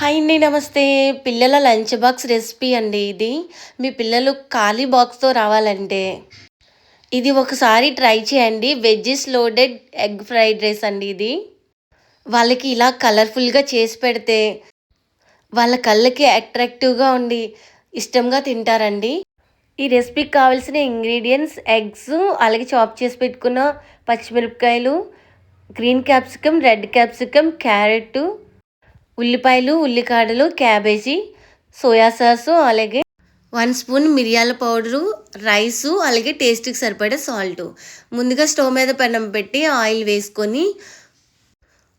Hi అండి నమస్తే. పిల్లల లంచ్ బాక్స్ రెసిపీ అండి ఇది. మీ పిల్లలు ఖాళీ బాక్స్తో రావాలంటే. ఇది ఒకసారి ట్రై చేయండి. Veggies loaded egg fried rice అండి ఇది. వాళ్ళకి ఇలా కలర్ఫుల్గా చేసి పెడితే వాళ్ళ కళ్ళకి అట్రాక్టివ్గా ఉండి ఇష్టంగా తింటారండి. ఈ రెసిపీకి కావాల్సిన ఇంగ్రీడియంట్స్ ఎగ్స్ అలాగే చాప్ చేసి పెట్టుకున్న పచ్చిమిరపకాయలు green capsicum red capsicum carrot ఉల్లిపాయలు ఉల్లికాడలు క్యాబేజీ సోయా సాసు అలాగే వన్ స్పూన్ మిరియాల పౌడరు రైసు అలాగే టేస్ట్కి సరిపడే సాల్ట్. ముందుగా స్టవ్ మీద పెనం పెట్టి ఆయిల్ వేసుకొని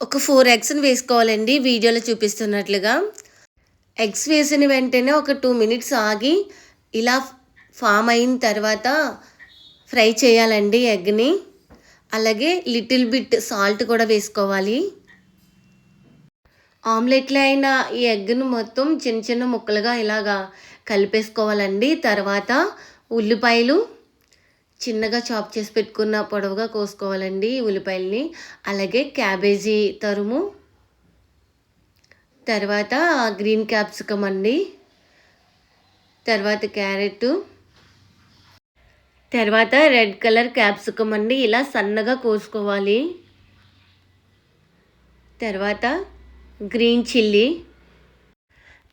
ఒక ఫోర్ ఎగ్స్ని వేసుకోవాలండి. వీడియోలో చూపిస్తున్నట్లుగా ఎగ్స్ వేసిన వెంటనే ఒక టూ మినిట్స్ ఆగి ఇలా ఫామ్ అయిన తర్వాత ఫ్రై చేయాలండి ఎగ్ని. అలాగే లిటిల్ బిట్ సాల్ట్ కూడా వేసుకోవాలి. ఆమ్లెట్లో అయిన ఈ ఎగ్ను మొత్తం చిన్న చిన్న ముక్కలుగా ఇలాగా కలిపేసుకోవాలండి. తర్వాత ఉల్లిపాయలు చిన్నగా చాప్ చేసి పెట్టుకున్న పొడవుగా కోసుకోవాలండి ఉల్లిపాయలని. అలాగే క్యాబేజీ తరుము. తర్వాత గ్రీన్ క్యాప్సికమ్ అండి. తర్వాత క్యారెట్. తర్వాత రెడ్ కలర్ క్యాప్సికమ్ అండి. ఇలా సన్నగా కోసుకోవాలి. తర్వాత గ్రీన్ చిల్లీ.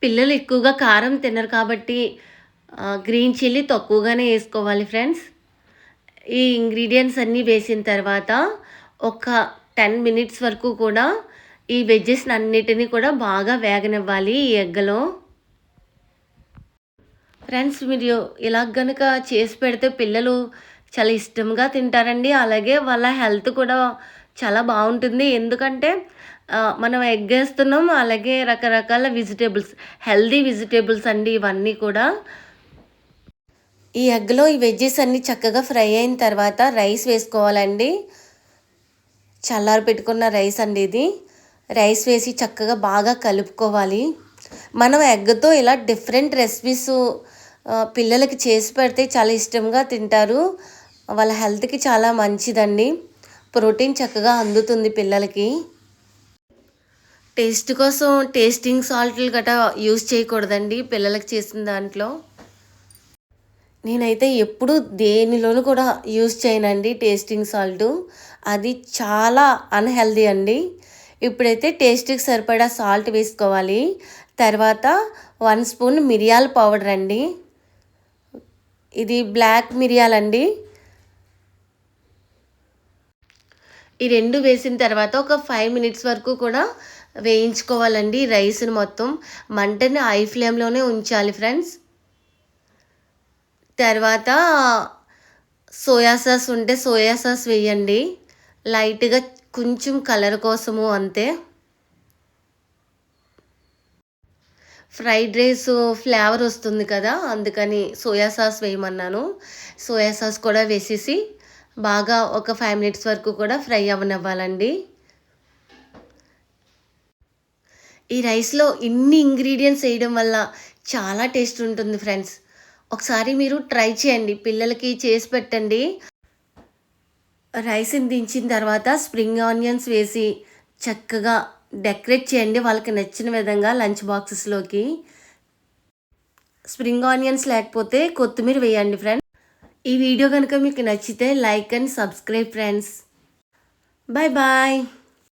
పిల్లలు ఎక్కువగా కారం తినరు కాబట్టి గ్రీన్ చిల్లీ తక్కువగానే వేసుకోవాలి ఫ్రెండ్స్. ఈ ఇంగ్రీడియంట్స్ అన్నీ వేసిన తర్వాత ఒక టెన్ మినిట్స్ వరకు కూడా ఈ వెజ్జెస్ అన్నిటినీ కూడా బాగా వేగనివ్వాలి ఈ ఎగ్గలో. ఫ్రెండ్స్ మీరు ఇలా కనుక చేసి పెడితే పిల్లలు చాలా ఇష్టంగా తింటారండి. అలాగే వాళ్ళ హెల్త్ కూడా చాలా బాగుంటుంది. ఎందుకంటే మనం ఎగ్ వేస్తున్నాం అలాగే రకరకాల వెజిటేబుల్స్ హెల్దీ వెజిటేబుల్స్ అండి ఇవన్నీ కూడా. ఈ ఎగ్లో ఈ వెజ్జెస్ అన్నీ చక్కగా ఫ్రై అయిన తర్వాత రైస్ వేసుకోవాలండి. చల్లారి పెట్టుకున్న రైస్ అండి ఇది. రైస్ వేసి చక్కగా బాగా కలుపుకోవాలి. మనం ఎగ్తో ఇలా డిఫరెంట్ రెసిపీస్ పిల్లలకి చేసి పెడితే చాలా ఇష్టంగా తింటారు. వాళ్ళ హెల్త్కి చాలా మంచిదండి. ప్రోటీన్ చక్కగా అందుతుంది పిల్లలకి. టేస్ట్ కోసం టేస్టింగ్ సాల్ట్లు గట్రా యూజ్ చేయకూడదండి పిల్లలకి చేసిన దాంట్లో. నేనైతే ఎప్పుడు దేనిలోనూ కూడా యూజ్ చేయనండి టేస్టింగ్ సాల్ట్. అది చాలా అన్హెల్దీ అండి. ఇప్పుడైతే టేస్ట్కి సరిపడా సాల్ట్ వేసుకోవాలి. తర్వాత వన్ స్పూన్ మిరియాల పౌడర్ అండి. ఇది బ్లాక్ మిరియాలండి. ఈ రెండు వేసిన తర్వాత ఒక ఫైవ్ మినిట్స్ వరకు కూడా వేయించుకోవాలండి రైస్ని మొత్తం. మంటని హై ఫ్లేమ్లోనే ఉంచాలి ఫ్రెండ్స్ తర్వాత సోయా సాస్ ఉంటే సోయా సాస్ వేయండి. లైట్గా కొంచెం కలర్ కోసము అంతే. ఫ్రైడ్ రైస్ ఫ్లేవర్ వస్తుంది కదా అందుకని సోయా సాస్ వేయమన్నాను. సోయా సాస్ కూడా వేసేసి బాగా ఒక ఫైవ్ మినిట్స్ వరకు కూడా ఫ్రై అవ్వనివ్వాలండి ఈ రైస్లో ఇన్ని ఇంగ్రీడియంట్స్ వేయడం వల్ల చాలా టేస్ట్ ఉంటుంది ఫ్రెండ్స్ ఒకసారి మీరు ట్రై చేయండి. పిల్లలకి చేసి పెట్టండి. రైస్ని దించిన తర్వాత స్ప్రింగ్ ఆనియన్స్ వేసి చక్కగా డెకరేట్ చేయండి. వాళ్ళకి నచ్చిన విధంగా లంచ్ బాక్సెస్లోకి స్ప్రింగ్ ఆనియన్స్ లేకపోతే కొత్తిమీర వేయండి ఫ్రెండ్స్ ఈ వీడియో కనుక మీకు నచ్చితే like and subscribe friends. Bye bye.